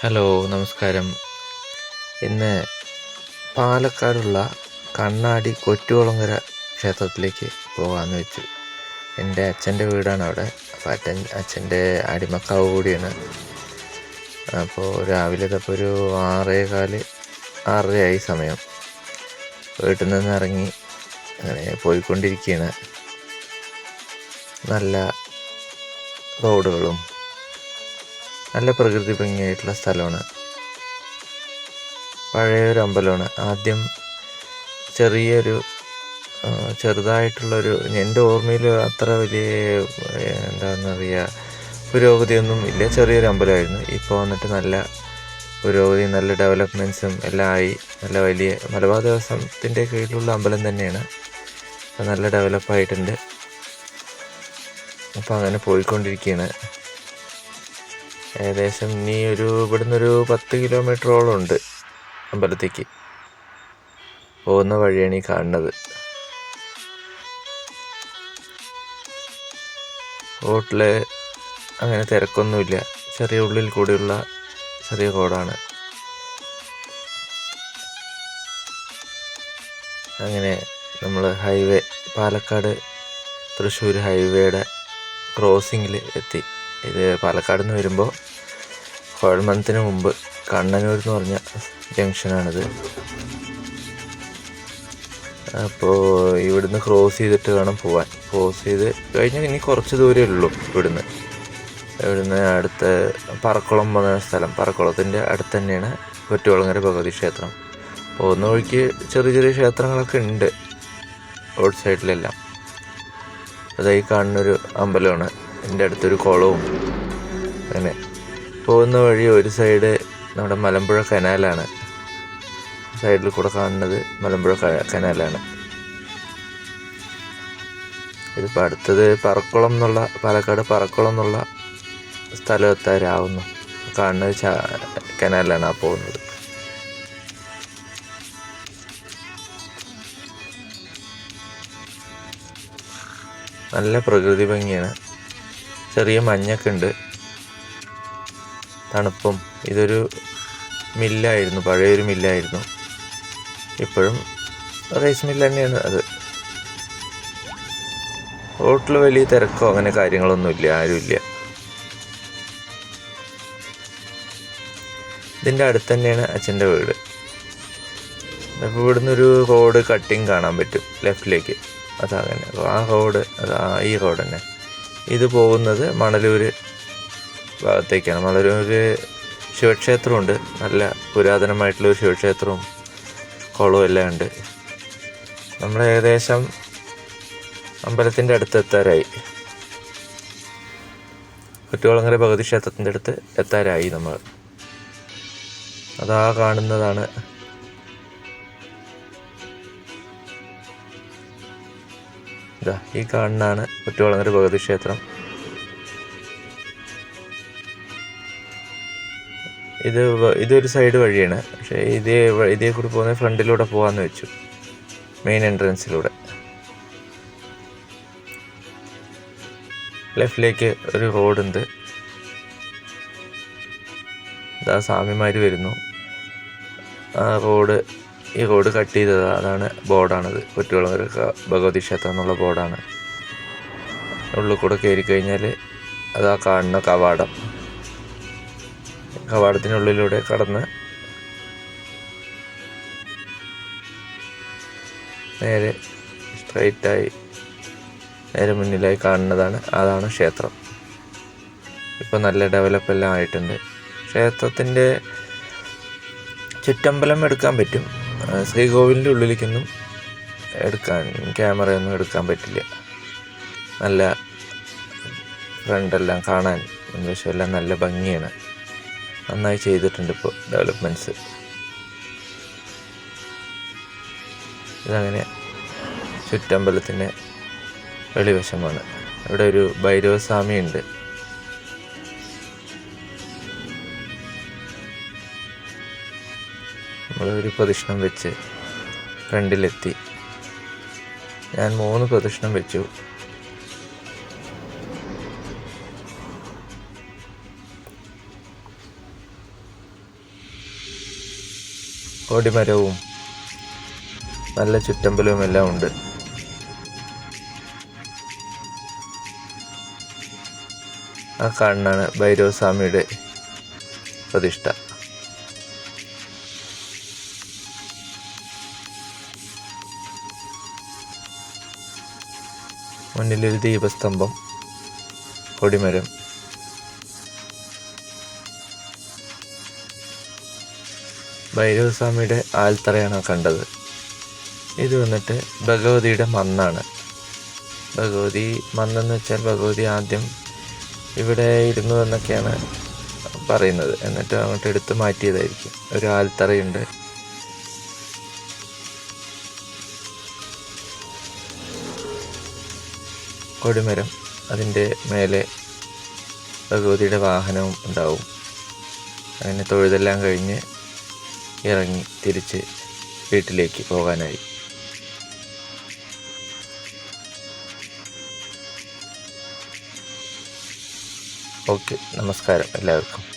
Hello നമസ്കാരം. ഇന്ന് പാലക്കാടുള്ള കണ്ണാടി കൊറ്റുകുളങ്ങര ക്ഷേത്രത്തിലേക്ക് പോകാമെന്ന് വെച്ചു. എന്റെ അച്ഛന്റെ വീടാണ് അവിടെ. അപ്പോൾ അച്ഛൻ അച്ഛന്റെ അടിമക്കാവ് കൂടിയാണ്. അപ്പോൾ രാവിലെ ഇതപ്പോൾ ഒരു ആറേ കാൽ ആറരയായി സമയം. വീട്ടിൽ നിന്ന് ഇറങ്ങി അങ്ങനെ പോയിക്കൊണ്ടിരിക്കുകയാണ്. നല്ല റോഡുകളും നല്ല പ്രകൃതി ഭംഗിയായിട്ടുള്ള സ്ഥലമാണ്. പഴയൊരു അമ്പലമാണ്. ആദ്യം ചെറിയൊരു ചെറുതായിട്ടുള്ളൊരു എന്റെ ഓർമ്മയിൽ അത്ര വലിയ എന്താണെന്ന് പറയുക പുരോഗതിയൊന്നും ഇല്ല. ചെറിയൊരു അമ്പലമായിരുന്നു. ഇപ്പോൾ വന്നിട്ട് നല്ല പുരോഗതി നല്ല ഡെവലപ്മെന്റ്സും എല്ലാം ആയി. നല്ല വലിയ മലബാർ ദേവസ്വത്തിന്റെ കീഴിലുള്ള അമ്പലം തന്നെയാണ്. നല്ല ഡെവലപ്പായിട്ടുണ്ട്. അപ്പോൾ അങ്ങനെ പോയിക്കൊണ്ടിരിക്കുകയാണ്. ഏകദേശം നീ ഒരു ഇവിടുന്ന് ഒരു പത്ത് കിലോമീറ്ററോളം ഉണ്ട് അമ്പലത്തേക്ക്. പോകുന്ന വഴിയാണ് ഈ കാണുന്നത്. റോട്ടിൽ അങ്ങനെ തിരക്കൊന്നുമില്ല. ചെറിയ ഉള്ളിൽ കൂടിയുള്ള ചെറിയ റോഡാണ്. അങ്ങനെ നമ്മൾ ഹൈവേ പാലക്കാട് തൃശ്ശൂർ ഹൈവേയുടെ ക്രോസിങ്ങിൽ എത്തി. ഇത് പാലക്കാട് നിന്ന് വരുമ്പോൾ കുഴമണത്തിന് മുമ്പ് കണ്ണനൂർ എന്ന് പറഞ്ഞ ജംഗ്ഷനാണിത്. അപ്പോൾ ഇവിടുന്ന് ക്രോസ് ചെയ്തിട്ട് വേണം പോവാൻ. ക്രോസ് ചെയ്ത് കഴിഞ്ഞാൽ ഇനി കുറച്ച് ദൂരമേ ഉള്ളൂ ഇവിടുന്ന്. ഇവിടുന്ന് അടുത്ത പറക്കുളം എന്ന സ്ഥലം. പറക്കുളത്തിന്റെ അടുത്ത് തന്നെയാണ് കൊറ്റുകുളങ്ങര ഭഗവതി ക്ഷേത്രം. പോകുന്ന വഴിക്ക് ചെറിയ ചെറിയ ക്ഷേത്രങ്ങളൊക്കെ ഉണ്ട്. റോഡ് സൈഡിലെല്ലാം. അതായി കാണുന്നൊരു അമ്പലമാണ്. എന്റെ അടുത്തൊരു കുളവും. അങ്ങനെ പോകുന്ന വഴി ഒരു സൈഡ് നമ്മുടെ മലമ്പുഴ കനാലാണ്. സൈഡിൽ കൂടെ കാണുന്നത് മലമ്പുഴ കനാലാണ്. ഇതിപ്പോൾ അടുത്തത് പറക്കുളം എന്നുള്ള പാലക്കാട് പറക്കുളം എന്നുള്ള സ്ഥലം എത്താറാവുന്നു കാണുന്നത് കനാലാണ് ആ പോകുന്നത്. നല്ല പ്രകൃതി ഭംഗിയാണ്. ചെറിയ മഞ്ഞൊക്കെ ഉണ്ട്. തണുപ്പും. ഇതൊരു മില്ലായിരുന്നു പഴയൊരു മില്ലായിരുന്നു. ഇപ്പോഴും റൈസ് മില്ല് തന്നെയാണ് അത്. റോട്ടിൽ വലിയ തിരക്കോ അങ്ങനെ കാര്യങ്ങളൊന്നുമില്ല ആരുമില്ല. ഇതിന്റെ അടുത്ത് തന്നെയാണ് അച്ഛന്റെ വീട്. അപ്പോൾ ഇവിടുന്ന് ഒരു റോഡ് കട്ടിങ് കാണാൻ പറ്റും ലെഫ്റ്റിലേക്ക് അതങ്ങനെ ആ റോഡ് അതാ ഈ റോഡ് തന്നെ. ഇത് പോകുന്നത് മണലൂര് ഭാഗത്തേക്കാണ്. മണലൂര് ശിവക്ഷേത്രമുണ്ട്. നല്ല പുരാതനമായിട്ടുള്ള ഒരു ശിവക്ഷേത്രവും കുളവും എല്ലാം ഉണ്ട്. നമ്മൾ ഏകദേശം അമ്പലത്തിന്റെ അടുത്ത് എത്താറായി കുറ്റുകുളങ്ങര ഭഗവതി ക്ഷേത്രത്തിന്റെ അടുത്ത് എത്താറായി നമ്മൾ. അതാ കാണുന്നതാണ് ഇതാ ഈ കാണുന്നതാണ് ഒരു ഭഗവതി ക്ഷേത്രം. ഇത് ഇതൊരു സൈഡ് വഴിയാണ്. പക്ഷേ ഇതേ ഇതേ കൂടി പോകുന്ന ഫ്രണ്ടിലൂടെ പോകാമെന്ന് വെച്ചു. മെയിൻ എൻട്രൻസിലൂടെ ലെഫ്റ്റിലേക്ക് ഒരു റോഡുണ്ട്. ഇതാ സ്വാമിമാർ വരുന്നു. ആ റോഡ് ഈ റോഡ് കട്ട് ചെയ്തത് അതാണ് ബോർഡാണത്. കുറ്റുകുളങ്ങര ക- ഭഗവതി ക്ഷേത്രം എന്നുള്ള ബോർഡാണ്. ഉള്ളിൽ കൂടെ കയറി കഴിഞ്ഞാൽ അതാ കാണുന്ന കവാടം. കവാടത്തിനുള്ളിലൂടെ കടന്ന് നേരെ സ്ട്രൈറ്റായി നേരെ മുന്നിലായി കാണുന്നതാണ് അതാണ് ക്ഷേത്രം. ഇപ്പോൾ നല്ല ഡെവലപ്പ് എല്ലാം ആയിട്ടുണ്ട്. ക്ഷേത്രത്തിന്റെ ചുറ്റമ്പലം എടുക്കാൻ പറ്റും. ആ, ശ്രീകോവിലിന്റെ ഉള്ളിലേക്കൊന്നും എടുക്കാൻ ക്യാമറയൊന്നും എടുക്കാൻ പറ്റില്ല. നല്ല ഫ്രണ്ടെല്ലാം കാണാൻ മുൻവശം എല്ലാം നല്ല ഭംഗിയാണ്. നന്നായി ചെയ്തിട്ടുണ്ട് ഇപ്പോൾ ഡെവലപ്മെന്റ്സ് ഇതങ്ങനെ ചുറ്റമ്പലത്തിന്റെ വെളിവശമാണ്. ഇവിടെ ഒരു ഭൈരവസ്വാമി ഒരു പ്രദക്ഷിണം വെച്ച് ഫ്രണ്ടിലെത്തി. ഞാൻ മൂന്ന് പ്രദക്ഷിണം വെച്ചു. കൊടിമരവും നല്ല ചുറ്റമ്പലവും എല്ലാം ഉണ്ട്. ആ കാണുന്നതാണ് ഭൈരവസ്വാമിയുടെ പ്രതിഷ്ഠ. മുന്നിലൊരു ദീപസ്തംഭം പൊടിമരം. ഭൈരവസ്വാമിയുടെ ആൽത്തറയാണ് കണ്ടത്. ഇത് വന്നിട്ട് ഭഗവതിയുടെ മന്നാണ്. ഭഗവതി മന്നെന്ന് വെച്ചാൽ ഭഗവതി ആദ്യം ഇവിടെ ഇരുന്നു എന്നൊക്കെയാണ് പറയുന്നത്. എന്നിട്ട് അങ്ങോട്ട് എടുത്ത് മാറ്റിയതായിരിക്കും. ഒരു ആൽത്തറയുണ്ട്. കൊടിമരം അതിന്റെ മേലെ ഭഗവതിയുടെ വാഹനവും ഉണ്ടാവും. അങ്ങനെ തൊഴുതെല്ലാം കഴിഞ്ഞ് ഇറങ്ങി തിരിച്ച് വീട്ടിലേക്ക് പോകാനായി. ഓക്കെ നമസ്കാരം എല്ലാവർക്കും.